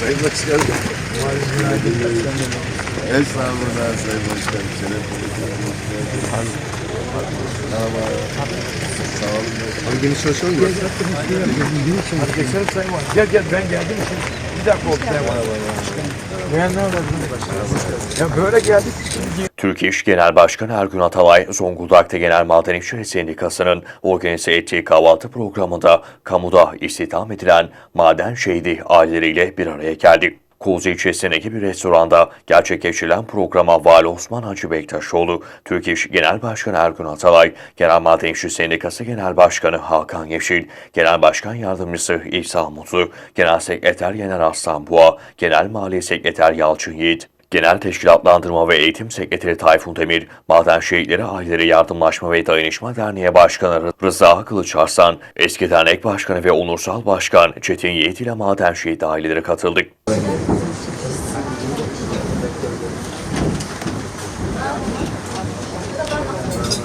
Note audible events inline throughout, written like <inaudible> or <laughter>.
Sayın Başkanım. Estağfurullah Sayın Başkanım. Şeref verdiniz. Merhaba. Sağ olun. Geniş çalışalım mı? Gel gel ben geldim şimdi. Bir dakika oldu Sayın Valim. Beğenler Ya böyle geldik. Şimdi Türk İş Genel Başkanı Ergün Atalay, Zonguldak'ta Genel Maden İşçileri Sendikası'nın organize ettiği kahvaltı programında kamuda istihdam edilen maden şehidi aileleriyle bir araya geldi. Kuzu ilçesindeki bir restoranda gerçekleştirilen programa Vali Osman Hacı Bektaşoğlu, Türk İş Genel Başkanı Ergün Atalay, Genel Maden İşçi Sendikası Genel Başkanı Hakan Yeşil, Genel Başkan Yardımcısı İsa Mutlu, Genel Sekreter Yener Aslan Boğa, Genel Mali Sekreter Yalçın Yiğit, Genel Teşkilatlandırma ve Eğitim Sekreteri Tayfun Demir, Maden Şehitleri Aileleri Yardımlaşma ve Dayanışma Derneği Başkanı Rıza Kılıç Arslan, eski dernek başkanı ve onursal başkan Çetin Yiğit ile Maden Şehit aileleri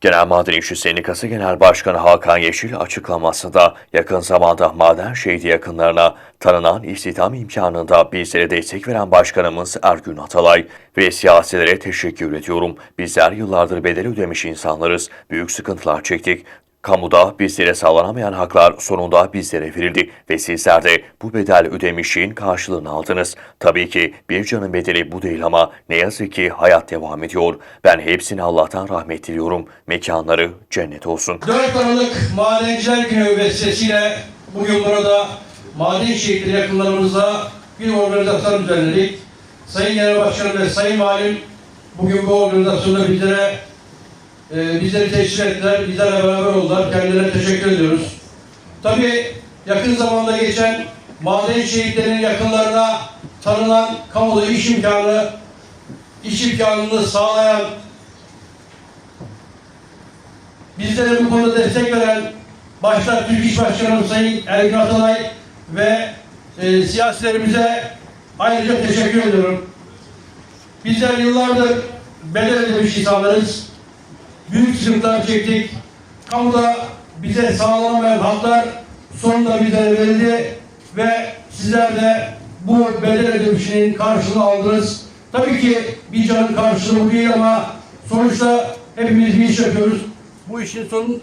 Genel Maden İşçi Sendikası Genel Başkanı Hakan Yeşil açıklamasında yakın zamanda maden şehidi yakınlarına tanınan istihdam imkanında bizlere destek veren Başkanımız Ergün Atalay ve siyasilere teşekkür ediyorum. Bizler yıllardır bedel ödemiş insanlarız. Büyük sıkıntılar çektik. Kamuda bizlere sağlanamayan haklar sonunda bizlere verildi ve sizler de bu bedel ödemişliğin karşılığını aldınız. Tabii ki bir canın bedeli bu değil ama ne yazık ki hayat devam ediyor. Ben hepsine Allah'tan rahmet diliyorum. Mekanları cennet olsun. 4 Aralık Madenciler Günü vesilesiyle bugün burada maden şehitleri yakınlarımızla bir organizasyon düzenledik. Sayın Genel Başkanım ve Sayın Valim bugün bu organizasyonda bizlere e, bizleri teşvik ettiler, bizlerle beraber oldular. Kendilerine teşekkür ediyoruz. Tabii yakın zamanda geçen maden şehitlerinin yakınlarına tanınan kamuda iş imkanı, iş imkanını sağlayan bizlere bu konuda destek veren başta Türk İş Başkanımız Sayın Ergün Atalay ve e, siyasilerimize ayrıca teşekkür ediyorum. Bizler yıllardır bedel ödemiş insanlarız. Büyük sıkıntılar çektik. Kamuda bize sağlanamayan haklar sonunda bize verildi ve sizler de bu bedel ödemişinin karşılığını aldınız. Tabii ki bir canın karşılığı değil ama sonuçta hepimiz bir iş yapıyoruz. Bu işin son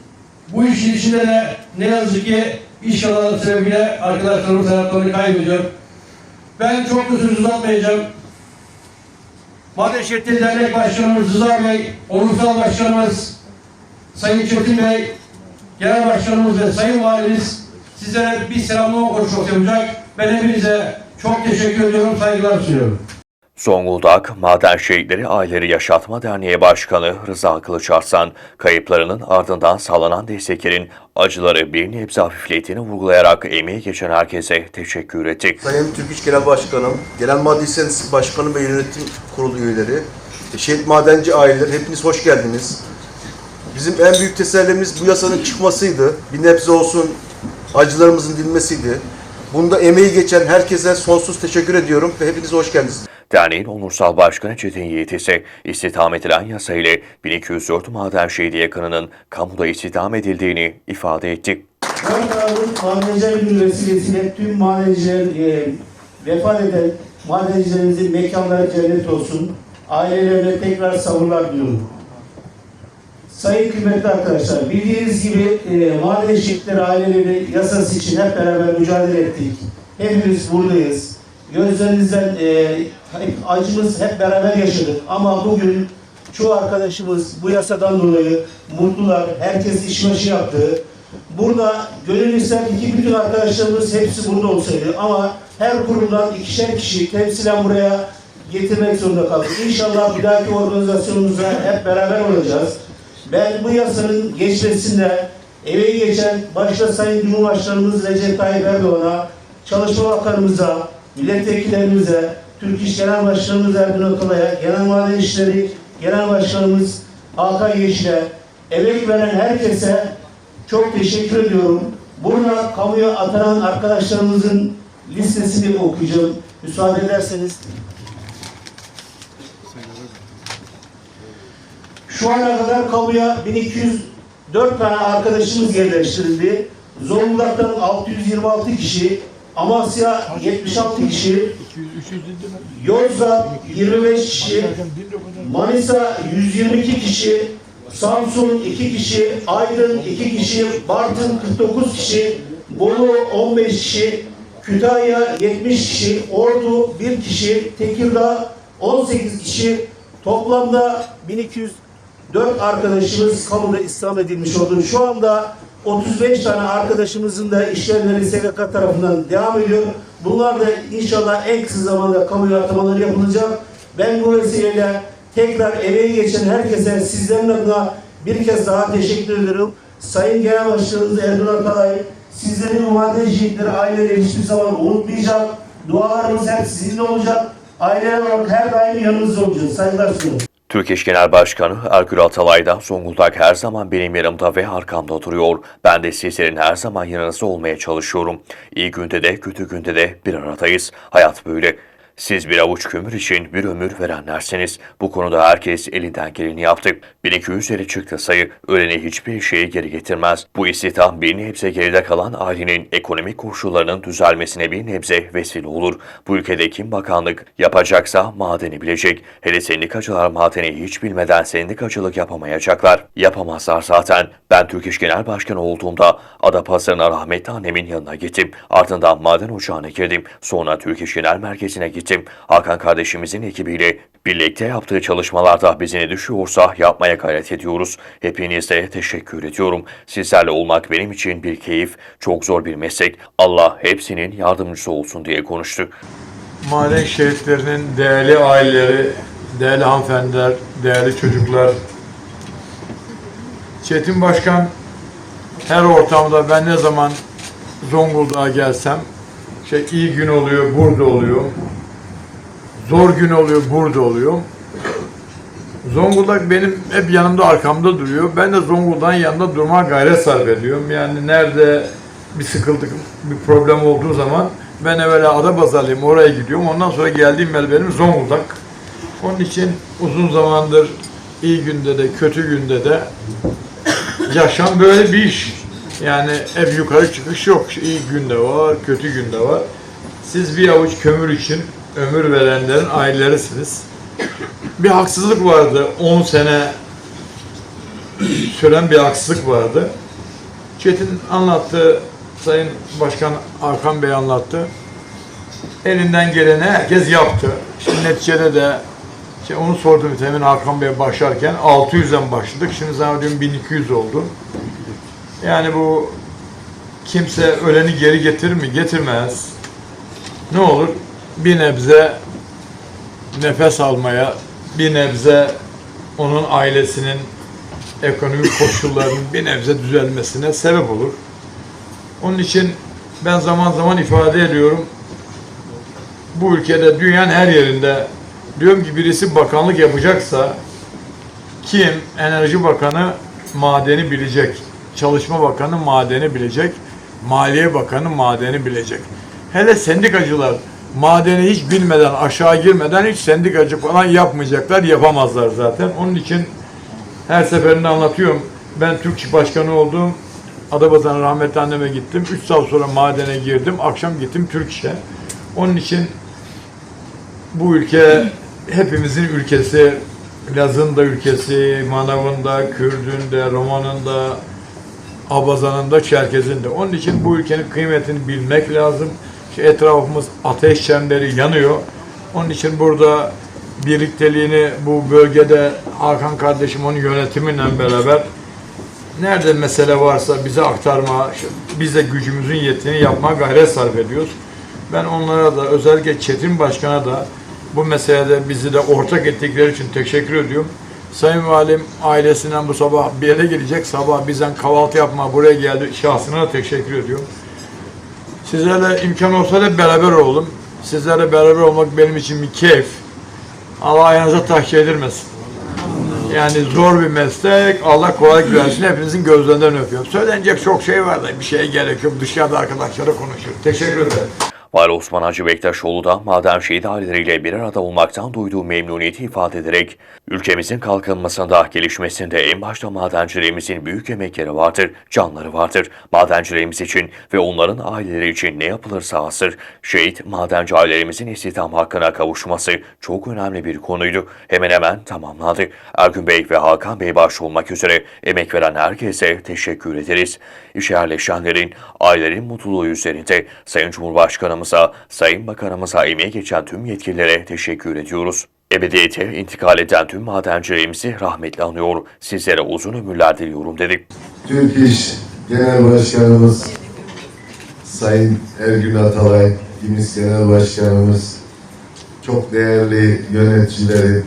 bu işin içinde de ne yazık ki iş alanı sebebiyle arkadaşlarımız hayatlarını kaybediyor. Ben çok da söz uzatmayacağım. Maden Şehitleri Dernek Başkanımız Rıza Bey, Onursal Başkanımız Sayın Çetin Bey, Genel Başkanımız ve Sayın Valimiz sizlere bir selamlama konuşması yapacak. Ben hepinize çok teşekkür ediyorum, saygılar sunuyorum. Zonguldak Maden Şehitleri Aileleri Yaşatma Derneği Başkanı Rıza Kılıç Arslan, kayıplarının ardından sağlanan desteklerin acıları bir nebze hafiflettiğini vurgulayarak emeği geçen herkese teşekkür etti. Sayın Türk İş Genel Başkanım, Genel Maden Sendikası Başkanı ve Yönetim Kurulu üyeleri, şehit madenci aileler hepiniz hoş geldiniz. Bizim en büyük tesellimiz bu yasanın çıkmasıydı. Bir nebze olsun acılarımızın dinmesiydi. Bunda emeği geçen herkese sonsuz teşekkür ediyorum ve hepiniz hoş geldiniz. Derneğin onursal başkanı Çetin Yiğit ise istihdam edilen yasa ile 1204 maden yakınının kamuda istihdam edildiğini ifade etti. 4 Aralık Madenciler Günü vesilesiyle tüm madenciler, e, vefat eden madencilerimizin mekanları cennet olsun. Ailelerine tekrar sabırlar diliyorum. Sayın kıymetli arkadaşlar, bildiğiniz gibi e, maden şehitleri aileleri yasası için hep beraber mücadele ettik. Hepimiz buradayız. Gözlerinizden e, acımız hep beraber yaşadık. Ama bugün çoğu arkadaşımız bu yasadan dolayı mutlular. Herkes iş başı yaptı. Burada gönül ister ki bütün arkadaşlarımız hepsi burada olsaydı ama her kurumdan ikişer kişi temsilen buraya getirmek zorunda kaldık. İnşallah bir dahaki organizasyonumuzda hep beraber olacağız. Ben bu yasanın geçmesinde emeği geçen başta Sayın Cumhurbaşkanımız Recep Tayyip Erdoğan'a, Çalışma Bakanımıza, milletvekillerimize, Türk İş Genel Başkanımız Ergun Atalay'a, Genel Maden İşleri Genel Başkanımız Hakan Yeşil'e, emek veren herkese çok teşekkür ediyorum. Burada kamuya atanan arkadaşlarımızın listesini okuyacağım. Müsaade ederseniz. Şu ana kadar kamuya 1204 tane arkadaşımız yerleştirildi. Zonguldak'tan 626 kişi, Amasya 76 kişi, Yozgat 25 kişi, Manisa 122 kişi, Samsun 2 kişi, Aydın 2 kişi, Bartın 49 kişi, Bolu 15 kişi, Kütahya 70 kişi, Ordu 1 kişi, Tekirdağ 18 kişi, toplamda 1204 arkadaşımız kamuda istihdam edilmiş oldu. Şu anda 35 tane arkadaşımızın da işlemleri SGK tarafından devam ediyor. Bunlar da inşallah en kısa zamanda kamuya atamaları yapılacak. Ben bu vesileyle tekrar emeği geçen herkese sizlerin adına bir kez daha teşekkür ediyorum. Sayın Genel Başkanımız Erdoğan Atalay, sizlerin maden şehitleri aileleri hiçbir zaman unutmayacak. Dualarımız hep sizinle olacak. Aileler olarak her daim yanınızda olacağız. Saygılar sunuyorum. Türk İş Genel Başkanı Ergül Atalay'da Zonguldak her zaman benim yanımda ve arkamda duruyor. Ben de sizlerin her zaman yanınızda olmaya çalışıyorum. İyi günde de kötü günde de bir aradayız. Hayat böyle. Siz bir avuç kömür için bir ömür verenlersiniz. Bu konuda herkes elinden geleni yaptı. 1200'lere çıktı sayı. Öleni hiçbir şeyi geri getirmez. Bu istihdam bir nebze geride kalan ailenin ekonomik koşullarının düzelmesine bir nebze vesile olur. Bu ülkede kim bakanlık yapacaksa madeni bilecek. Hele sendikacılar madeni hiç bilmeden sendikacılık yapamayacaklar. Yapamazlar zaten. Ben Türk İş Genel Başkanı olduğumda Adapazarı'na rahmetli annemin yanına gittim. Ardından maden ocağına girdim. Sonra Türk İş Genel Merkezi'ne gittim. Hakan kardeşimizin ekibiyle birlikte yaptığı çalışmalarda bize ne düşüyorsa yapmaya gayret ediyoruz. Hepinize teşekkür ediyorum. Sizlerle olmak benim için bir keyif, çok zor bir meslek. Allah hepsinin yardımcısı olsun diye konuştu. maden şehitlerinin değerli aileleri, değerli hanımefendiler, değerli çocuklar. Çetin Başkan her ortamda ben ne zaman Zonguldak'a gelsem şey iyi gün oluyor, burada oluyor. Zor gün oluyor, burada oluyor. Zonguldak benim hep yanımda arkamda duruyor. Ben de Zonguldak'ın yanında durmaya gayret sarf ediyorum. Yani nerede bir sıkıntı, bir problem olduğu zaman ben evvela Adapazarlıyım, oraya gidiyorum. Ondan sonra geldiğim yer benim Zonguldak. Onun için uzun zamandır iyi günde de kötü günde de yaşam böyle bir iş. Yani hep yukarı çıkış yok. İyi günde var, kötü günde var. Siz bir avuç kömür için ömür verenlerin ailelisiniz. Bir haksızlık vardı. 10 sene süren bir haksızlık vardı. Çetin anlattı, Sayın Başkan Arkan Bey anlattı. Elinden geleni herkes yaptı. Şimdi neticede de işte onu sordum temin Hakan Bey'e başlarken 600'den başladık. Şimdi zannediyorum 1200 oldu. Yani bu kimse öleni geri getirir mi? Getirmez. Ne olur? Bir nebze nefes almaya, bir nebze onun ailesinin ekonomik koşullarının bir nebze düzelmesine sebep olur. Onun için ben zaman zaman ifade ediyorum. Bu ülkede dünyanın her yerinde diyorum ki birisi bakanlık yapacaksa kim? Enerji Bakanı madeni bilecek. Çalışma Bakanı madeni bilecek. Maliye Bakanı madeni bilecek. Hele sendikacılar madeni hiç bilmeden, aşağı girmeden hiç sendikacı falan yapmayacaklar, yapamazlar zaten. Onun için her seferinde anlatıyorum. Ben Türk İş Başkanı oldum. Adapazarı rahmetli anneme gittim. 3 saat sonra madene girdim. Akşam gittim Türk İş'e. Onun için bu ülke hepimizin ülkesi. Laz'ın da ülkesi, Manav'ın da, Kürd'ün de, Roman'ın da, Abazan'ın da, Çerkez'in de. Onun için bu ülkenin kıymetini bilmek lazım. İşte etrafımız ateş çemberi yanıyor. Onun için burada birlikteliğini bu bölgede Hakan kardeşim onun yönetiminle beraber nerede mesele varsa bize aktarma, biz de gücümüzün yettiğini yapmaya gayret sarf ediyoruz. Ben onlara da özellikle Çetin Başkan'a da bu meselede bizi de ortak ettikleri için teşekkür ediyorum. Sayın Valim ailesinden bu sabah bir yere gelecek. Sabah bizden kahvaltı yapma buraya geldi. Şahsına da teşekkür ediyorum. Sizlerle imkan olsa da beraber olalım. Sizlerle beraber olmak benim için bir keyif. Allah ayağınıza taş yedirmesin. Yani zor bir meslek. Allah kolaylık versin. Hepinizin gözlerinden öpüyorum. Söylenecek çok şey var da bir şeye gerek yok. Dışarıda arkadaşlara konuşuyor. Teşekkür ederim. Vali Osman Hacı Bektaşoğlu da maden şehit aileleriyle bir arada olmaktan duyduğu memnuniyeti ifade ederek ülkemizin kalkınmasında, gelişmesinde en başta madencilerimizin büyük emekleri vardır, canları vardır. Madencilerimiz için ve onların aileleri için ne yapılırsa hazır. Şehit madenci ailelerimizin istihdam hakkına kavuşması çok önemli bir konuydu. Hemen hemen tamamlandı. Ergün Bey ve Hakan Bey başta olmak üzere emek veren herkese teşekkür ederiz. İşe yerleşenlerin, ailelerin mutluluğu üzerinde Sayın Cumhurbaşkanımıza, Sayın Bakanımıza emeği geçen tüm yetkililere teşekkür ediyoruz. Ebediyete intikal eden tüm madencilerimizi rahmetle anıyor. Sizlere uzun ömürler diliyorum dedik. Türk İş Genel Başkanımız Sayın Ergün Atalay, İMİS Genel Başkanımız, çok değerli yöneticileri,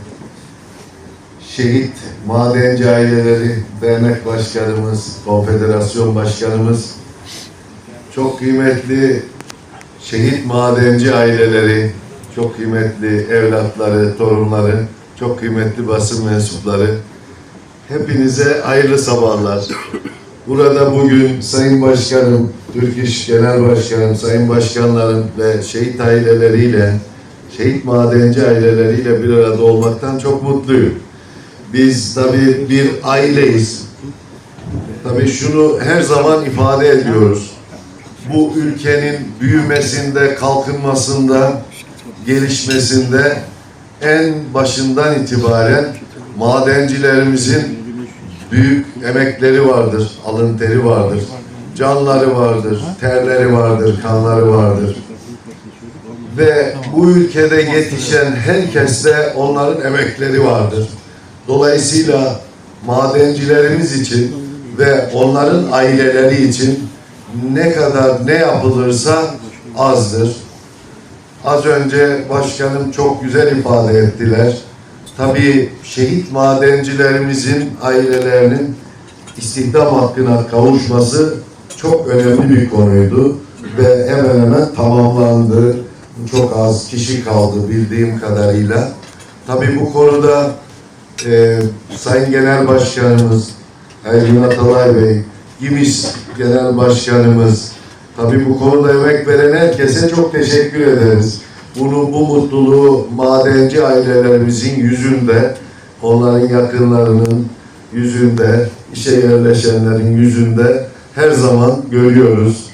şehit madenci aileleri, dernek başkanımız, konfederasyon başkanımız, çok kıymetli şehit madenci aileleri, çok kıymetli evlatları, torunları, çok kıymetli basın mensupları, hepinize hayırlı sabahlar. Burada bugün Sayın Başkanım, Türk İş Genel Başkanım, Sayın Başkanlarım ve şehit aileleriyle, şehit madenci aileleriyle bir arada olmaktan çok mutluyum. Biz tabii bir aileyiz. Tabii şunu her zaman ifade ediyoruz. Bu ülkenin büyümesinde, kalkınmasında, gelişmesinde en başından itibaren madencilerimizin büyük emekleri vardır, alın teri vardır, canları vardır, terleri vardır, kanları vardır. Ve bu ülkede yetişen herkeste onların emekleri vardır. Dolayısıyla madencilerimiz için ve onların aileleri için ne kadar ne yapılırsa azdır. Az önce başkanım çok güzel ifade ettiler. Tabii şehit madencilerimizin ailelerinin istihdam hakkına kavuşması çok önemli bir konuydu ve hemen hemen tamamlandı. Çok az kişi kaldı bildiğim kadarıyla. Tabii bu konuda e, Sayın Genel Başkanımız Ergün Atalay Bey, İMİS Genel Başkanımız, tabii bu konuda emek veren herkese çok teşekkür ederiz. Bunu, bu mutluluğu madenci ailelerimizin yüzünde, onların yakınlarının yüzünde, işe yerleşenlerin yüzünde her zaman görüyoruz.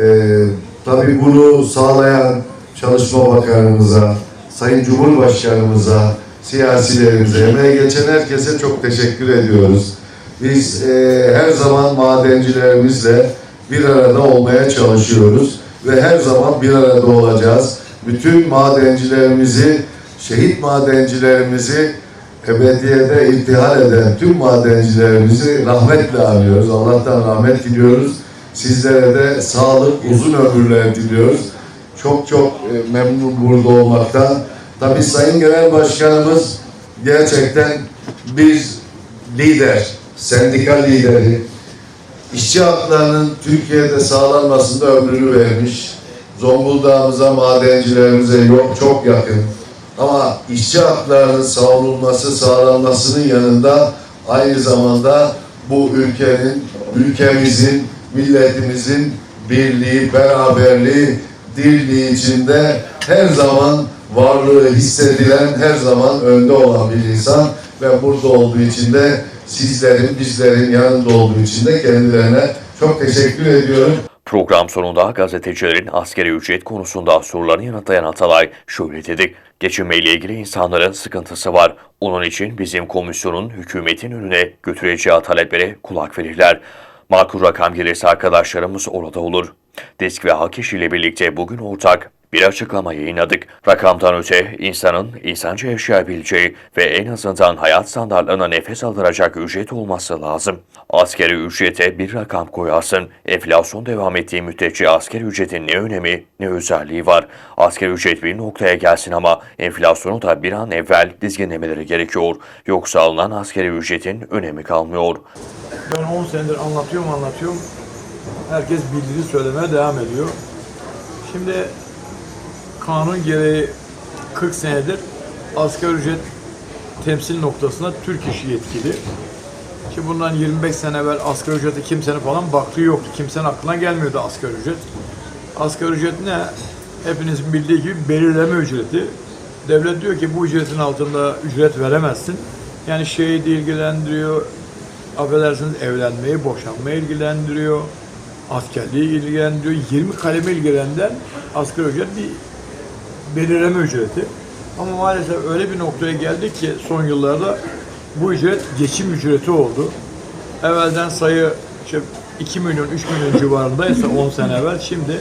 Ee, tabii bunu sağlayan Çalışma Bakanımıza, Sayın Cumhurbaşkanımıza, siyasilerimize, emeğe geçen herkese çok teşekkür ediyoruz. Biz e, her zaman madencilerimizle bir arada olmaya çalışıyoruz ve her zaman bir arada olacağız. Bütün madencilerimizi, şehit madencilerimizi ebediyede irtihal eden tüm madencilerimizi rahmetle anıyoruz. Allah'tan rahmet diliyoruz. Sizlere de sağlık, uzun ömürler diliyoruz. Çok çok e, memnun burada olmaktan. Tabii Sayın Genel Başkanımız gerçekten bir lider, sendika lideri. İşçi haklarının Türkiye'de sağlanmasında ömrünü vermiş. Zonguldak'ımıza, madencilerimize yok çok yakın. Ama işçi haklarının savunulması, sağlanmasının yanında aynı zamanda bu ülkenin, ülkemizin, milletimizin birliği, beraberliği, dirliği içinde her zaman varlığı hissedilen, her zaman önde olan bir insan ve burada olduğu için de sizlerin, bizlerin yanında olduğu için de kendilerine çok teşekkür ediyorum. Program sonunda gazetecilerin askeri ücret konusunda sorularını yanıtlayan Atalay şöyle dedi. Geçinmeyle ilgili insanların sıkıntısı var. Onun için bizim komisyonun hükümetin önüne götüreceği taleplere kulak verirler. Makul rakam gelirse arkadaşlarımız orada olur. Disk ve Hak İş ile birlikte bugün ortak bir açıklama yayınladık. Rakamdan öte insanın insanca yaşayabileceği ve en azından hayat standartlarına nefes aldıracak ücret olması lazım. Askeri ücrete bir rakam koyarsın. Enflasyon devam ettiği müddetçe askeri ücretin ne önemi ne özelliği var. Askeri ücret bir noktaya gelsin ama enflasyonu da bir an evvel dizginlemeleri gerekiyor. Yoksa alınan askeri ücretin önemi kalmıyor. Ben 10 senedir anlatıyorum anlatıyorum. Herkes bildiğini söylemeye devam ediyor. Şimdi kanun gereği 40 senedir asgari ücret temsil noktasında Türk işi yetkili. Ki bundan 25 sene evvel asgari ücrete kimsenin falan baktığı yoktu. Kimsenin aklına gelmiyordu asgari ücret. Asgari ücret ne? hepinizin bildiği gibi belirleme ücreti. Devlet diyor ki bu ücretin altında ücret veremezsin. Yani şeyi de ilgilendiriyor, affedersiniz evlenmeyi, boşanmayı ilgilendiriyor, askerliği ilgilendiriyor. 20 kaleme ilgilenden asgari ücret bir belirleme ücreti. Ama maalesef öyle bir noktaya geldik ki son yıllarda bu ücret geçim ücreti oldu. Evvelden sayı işte 2 milyon, 3 milyon civarındaysa 10 sene evvel şimdi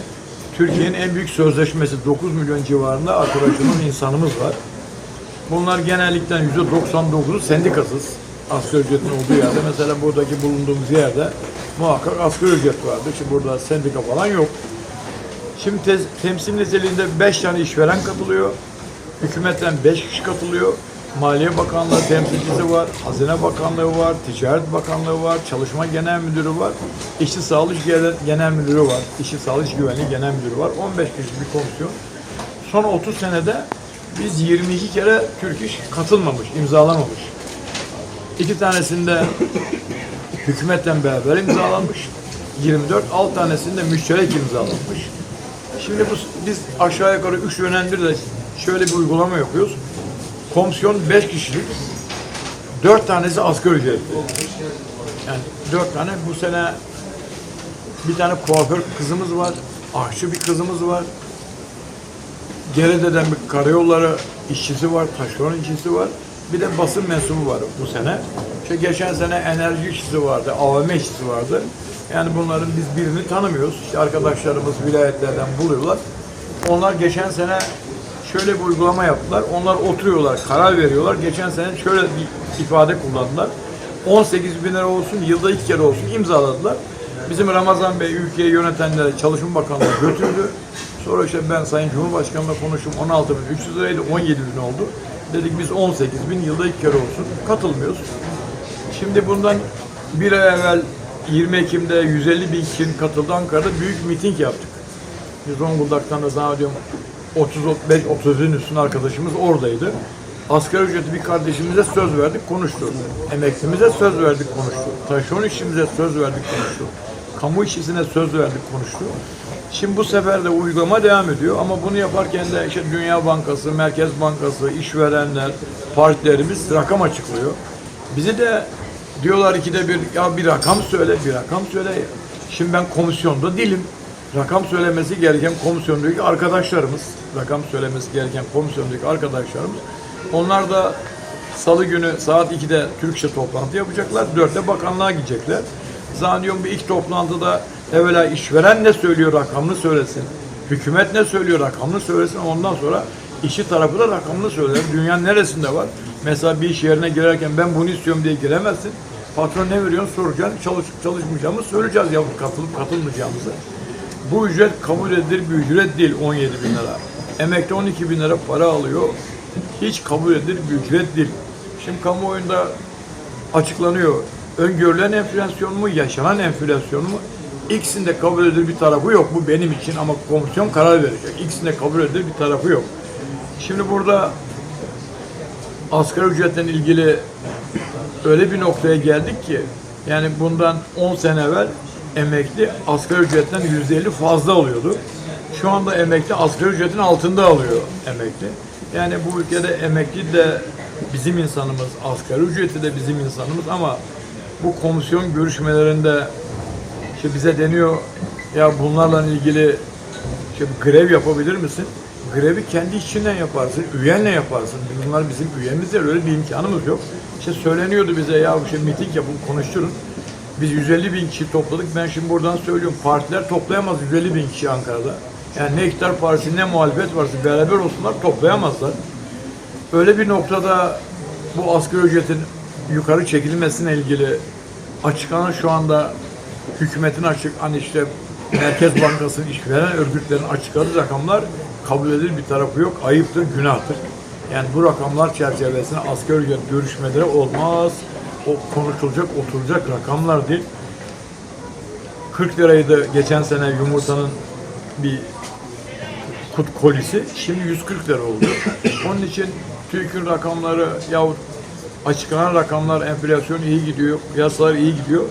Türkiye'nin en büyük sözleşmesi 9 milyon civarında arkadaşımız insanımız var. Bunlar genellikle %99'u sendikasız. Asgari ücretin olduğu yerde. Mesela buradaki bulunduğumuz yerde muhakkak asgari ücret vardı. Şimdi burada sendika falan yok. Şimdi tez, temsil niteliğinde 5 tane işveren katılıyor. Hükümetten 5 kişi katılıyor. Maliye Bakanlığı temsilcisi var, Hazine Bakanlığı var, Ticaret Bakanlığı var, Çalışma Genel Müdürü var, İşçi Sağlık Genel- Müdürü var, İşçi Sağlık Güvenliği Genel Müdürü var. 15 kişilik bir komisyon. Son 30 senede biz 22 kere Türk İş katılmamış, imzalamamış. İki tanesinde hükümetten beraber imzalanmış. 24, 6 tanesinde müşterek imzalanmış. Şimdi bu, biz aşağı yukarı 3 dönemdir de şöyle bir uygulama yapıyoruz. Komisyon 5 kişilik, 4 tanesi asgari ücretli. Yani 4 tane bu sene bir tane kuaför kızımız var, aşçı bir kızımız var. Geride'den bir karayolları işçisi var, taşeron işçisi var. Bir de basın mensubu var bu sene. İşte geçen sene enerji işçisi vardı, AVM işçisi vardı. Yani bunların biz birini tanımıyoruz. İşte arkadaşlarımız vilayetlerden buluyorlar. Onlar geçen sene şöyle bir uygulama yaptılar. Onlar oturuyorlar, karar veriyorlar. Geçen sene şöyle bir ifade kullandılar. 18 bin lira olsun, yılda iki kere olsun imzaladılar. Bizim Ramazan Bey ülkeyi yönetenlere Çalışma Bakanlığı götürdü. Sonra işte ben Sayın Cumhurbaşkanı'na konuştum. 16 bin 300 liraydı, 17 bin oldu. Dedik biz 18 bin yılda iki kere olsun. Katılmıyoruz. Şimdi bundan bir ay evvel 20 Ekim'de 150 bin kişinin katıldığı Ankara'da büyük miting yaptık. Biz Zonguldak'tan da zannediyorum 35 30'un üstün arkadaşımız oradaydı. Asgari ücreti bir kardeşimize söz verdik, konuştu. Emeklimize söz verdik, konuştu. Taşeron işçimize söz verdik, konuştu. Kamu işçisine söz verdik, konuştu. Şimdi bu sefer de uygulama devam ediyor ama bunu yaparken de işte Dünya Bankası, Merkez Bankası, işverenler, partilerimiz rakam açıklıyor. Bizi de diyorlar ikide bir ya bir rakam söyle, bir rakam söyle. Şimdi ben komisyonda değilim. Rakam söylemesi gereken komisyondaki arkadaşlarımız, rakam söylemesi gereken komisyondaki arkadaşlarımız. Onlar da salı günü saat 2'de Türkçe toplantı yapacaklar. 4'te bakanlığa gidecekler. Zannediyorum bir ilk toplantıda evvela işveren ne söylüyor rakamını söylesin. Hükümet ne söylüyor rakamını söylesin. Ondan sonra işçi tarafı da rakamını söyler. Dünyanın neresinde var? Mesela bir iş yerine girerken ben bunu istiyorum diye giremezsin. Patron ne veriyorsun soracaksın. Çalışıp çalışmayacağımızı söyleyeceğiz ya katılıp katılmayacağımızı. Bu ücret kabul edilir bir ücret değil 17 bin lira. Emekli 12 bin lira para alıyor. Hiç kabul edilir bir ücret değil. Şimdi kamuoyunda açıklanıyor. Öngörülen enflasyon mu, yaşanan enflasyon mu? İkisinde kabul edilir bir tarafı yok. Bu benim için ama komisyon karar verecek. İkisinde kabul edilir bir tarafı yok. Şimdi burada asgari ücretle ilgili öyle bir noktaya geldik ki yani bundan 10 sene evvel emekli asgari ücretten %50 fazla alıyordu. Şu anda emekli asgari ücretin altında alıyor emekli. Yani bu ülkede emekli de bizim insanımız, asgari ücreti de bizim insanımız ama bu komisyon görüşmelerinde işte bize deniyor ya bunlarla ilgili işte grev yapabilir misin? Grevi kendi işçinden yaparsın, üyenle yaparsın. Bunlar bizim üyemiz değil, öyle bir imkanımız yok. İşte söyleniyordu bize ya işte miting yapın, konuşturun. Biz 150 bin kişi topladık. Ben şimdi buradan söylüyorum. Partiler toplayamaz 150 bin kişi Ankara'da. Yani ne iktidar partisi ne muhalefet varsa beraber olsunlar toplayamazlar. Öyle bir noktada bu asgari ücretin yukarı çekilmesine ilgili açıklanan şu anda hükümetin açık hani işte Merkez Bankası'nın işveren örgütlerin açıkladığı rakamlar kabul edilir bir tarafı yok. Ayıptır, günahtır. Yani bu rakamlar çerçevesinde asgari ücret görüşmeleri olmaz. O konuşulacak, oturacak rakamlar değil. 40 liraydı geçen sene yumurtanın bir kut kolisi. Şimdi 140 lira oldu. <coughs> Onun için TÜİK'in rakamları yahut açıklanan rakamlar enflasyon iyi gidiyor, piyasalar iyi gidiyor.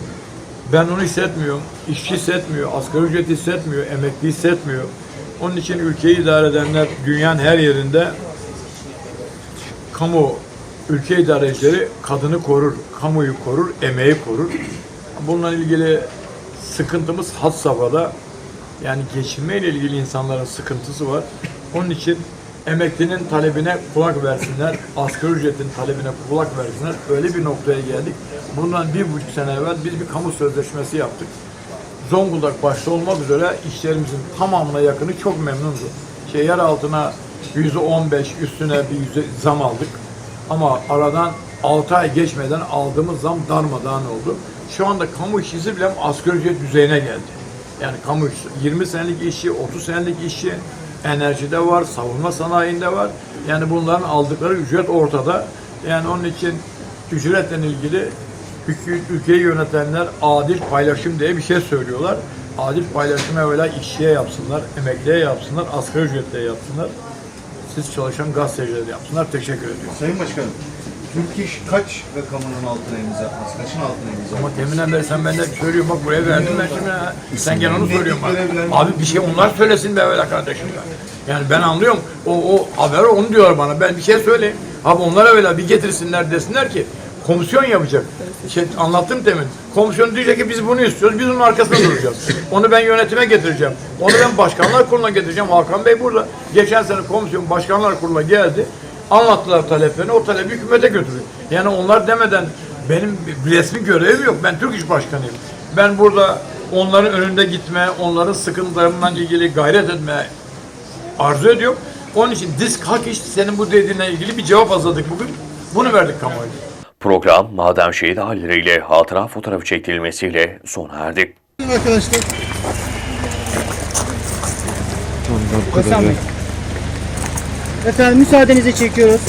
Ben onu hissetmiyorum. İşçi hissetmiyor, asgari ücret hissetmiyor, emekli hissetmiyor. Onun için ülkeyi idare edenler dünyanın her yerinde kamu ülke idarecileri kadını korur, kamuyu korur, emeği korur. Bununla ilgili sıkıntımız had safhada. Yani geçinmeyle ilgili insanların sıkıntısı var. Onun için emeklinin talebine kulak versinler, asgari ücretin talebine kulak versinler. Öyle bir noktaya geldik. Bundan bir buçuk sene evvel biz bir kamu sözleşmesi yaptık. Zonguldak başta olmak üzere işlerimizin tamamına yakını çok memnundu. Şey yer altına yüzde on beş üstüne bir zam aldık. Ama aradan 6 ay geçmeden aldığımız zam darmadağın oldu. Şu anda kamu işçisi bile asgari ücret düzeyine geldi. Yani kamu işçisi, 20 senelik işçi, 30 senelik işçi, enerjide var, savunma sanayinde var. Yani bunların aldıkları ücret ortada. Yani onun için ücretle ilgili ülke- ülkeyi yönetenler adil paylaşım diye bir şey söylüyorlar. Adil paylaşımı evvela işçiye yapsınlar, emekliye yapsınlar, asgari ücretliye yapsınlar. Siz çalışan gazeteciler yapsınlar. Teşekkür ediyorum. Sayın Başkanım, Türk İş kaç rakamının altına imza atmaz? Kaçın altına imza Ama deminden beri sen benden söylüyorsun bak buraya verdim ben şimdi. ha. Sen gel onu söylüyorsun bana. Abi bir şey onlar söylesin be evvela kardeşim ya. Yani ben anlıyorum. O, o haber onu diyor bana. Ben bir şey söyleyeyim. Abi onlar evvela bir getirsinler desinler ki komisyon yapacak. Şey, anlattım demin. Komisyon diyecek ki biz bunu istiyoruz. Biz onun arkasında <laughs> duracağız. Onu ben yönetime getireceğim. Onu ben başkanlar kuruluna getireceğim. Hakan Bey burada. Geçen sene komisyon başkanlar kuruluna geldi. Anlattılar taleplerini. O talebi hükümete götürüyor. Yani onlar demeden benim bir resmi görevim yok. Ben Türk İş Başkanıyım. Ben burada onların önünde gitme, onların sıkıntılarından ilgili gayret etme arzu ediyorum. Onun için disk hak iş senin bu dediğine ilgili bir cevap hazırladık bugün. Bunu verdik kamuoyuna. Program maden şehit aileleriyle hatıra fotoğrafı çekilmesiyle sona erdi. Arkadaşlar. Efendim müsaadenizi çekiyoruz.